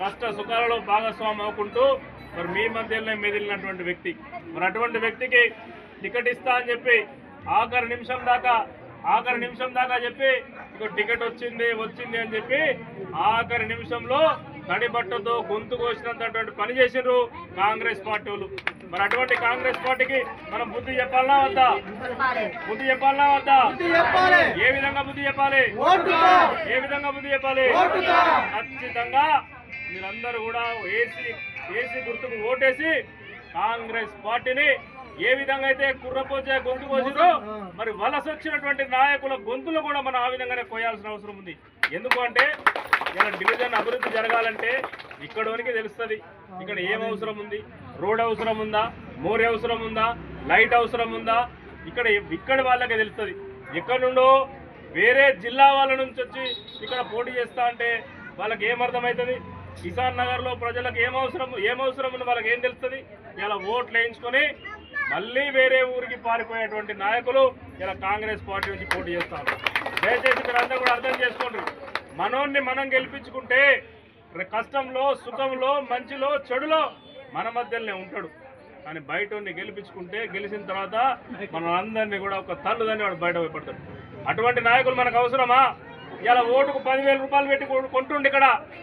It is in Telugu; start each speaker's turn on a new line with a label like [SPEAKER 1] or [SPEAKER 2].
[SPEAKER 1] కష్ట సుఖాలలో భాగస్వామి అవ్వకుంటూ మరి మీ మధ్యలోనే మెదిలినటువంటి వ్యక్తి. మరి అటువంటి వ్యక్తికి టికెట్ ఇస్తా అని చెప్పి ఆఖరి నిమిషం దాకా ఆఖరి నిమిషం దాకా చెప్పి ఇక టికెట్ వచ్చింది వచ్చింది అని చెప్పి ఆఖరి నిమిషంలో తడిబట్టతో గొంతు కోసినంతటువంటి పని చేసిండ్రు కాంగ్రెస్ పార్టీ వాళ్ళు. మరి అటువంటి కాంగ్రెస్ పార్టీకి మనం బుద్ధి చెప్పాలనా వద్దా? బుద్ధి చెప్పాలనా వద్దా? ఏ విధంగా బుద్ధి చెప్పాలి? ఏ విధంగా బుద్ధి చెప్పాలి? ఖచ్చితంగా మీరందరూ కూడా ఏసీ ఏసీ గుర్తుకు ఓటేసి కాంగ్రెస్ పార్టీని ఏ విధంగా అయితే కుర్రపోచే గొంతు కోసిరో మరి వలస వచ్చినటువంటి నాయకుల గొంతులు కూడా మనం ఆ విధంగానే కోయాల్సిన అవసరం ఉంది. ఎందుకు అంటే ఇలా డివిజన్ అభివృద్ధి జరగాలంటే ఇక్కడోనికి తెలుస్తుంది. ఇక్కడ ఏం అవసరం ఉంది? రోడ్ అవసరం ఉందా? మోర్ అవసరం ఉందా? లైట్ అవసరం ఉందా? ఇక్కడ ఇక్కడ వాళ్ళకే తెలుస్తుంది. ఎక్కడి నుండో వేరే జిల్లా వాళ్ళ నుంచి వచ్చి ఇక్కడ పోటీ చేస్తా అంటే వాళ్ళకి ఏమర్థమవుతుంది అర్థమవుతుంది కిసాన్ నగర్లో ప్రజలకు ఏం అవసరం ఏం అవసరం ఉంది? వాళ్ళకి ఏం తెలుస్తుంది? ఇలా ఓట్లు వేయించుకొని మళ్ళీ వేరే ఊరికి పారిపోయేటువంటి నాయకులు ఇలా కాంగ్రెస్ పార్టీ నుంచి పోటీ చేస్తారు దయచేసి మీరు అందరూ కూడా అర్థం చేసుకోండి. మనోన్ని మనం గెలిపించుకుంటే కష్టంలో సుఖంలో మంచిలో చెడులో మన మధ్యలోనే ఉంటాడు. కానీ బయట గెలిపించుకుంటే గెలిచిన తర్వాత మనందరినీ కూడా ఒక తల్లుదని వాడు బయట పడతాడు. అటువంటి నాయకులు మనకు అవసరమా? ఇలా ఓటుకు పదివేల రూపాయలు పెట్టి కొ- కొంటుండి ఇక్కడ.